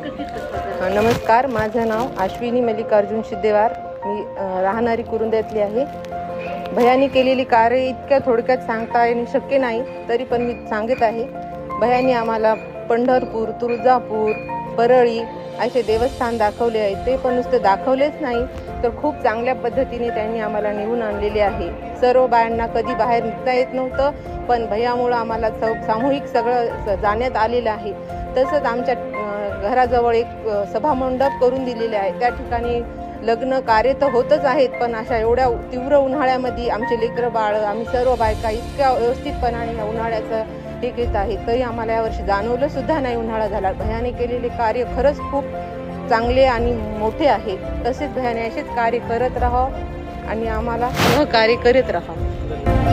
नमस्कार माझं नाव आश्विनी मल्लिकार्जुन शिद्देवार मी राहणारी कुरुंद्यातली आहे. भयानी केलेली कार्य इतक्या थोडक्यात सांगता येणे शक्य नाही तरी पण मी सांगत आहे. भयानी आम्हाला पंढरपूर तुळजापूर परळी असे देवस्थान दाखवले आहे. ते पण नुसते दाखवलेच नाही तर खूप चांगल्या पद्धतीने त्यांनी आम्हाला नेऊन आणलेले आहे. सर्व बायांना कधी बाहेर निघता येत नव्हतं पण भयामुळं आम्हाला स सामूहिक सगळं जाण्यात आलेलं आहे. तसंच आमच्या घराजवळ एक सभामंडप करून दिलेले आहे. त्या ठिकाणी लग्न कार्य तर होतच आहेत पण अशा एवढ्या तीव्र उन्हाळ्यामध्ये आमचे लेकरं बाळ आम्ही सर्व बायका इतक्या व्यवस्थितपणाने या उन्हाळ्याचं हे घेत आहेत तरी आम्हाला यावर्षी जाणवलं सुद्धा नाही उन्हाळा झाला. भयाने केलेले कार्य खरंच खूप चांगले आणि मोठे आहे. तसेच भयाने असेच कार्य करत राहा आणि आम्हाला सहकार्य करत राहा.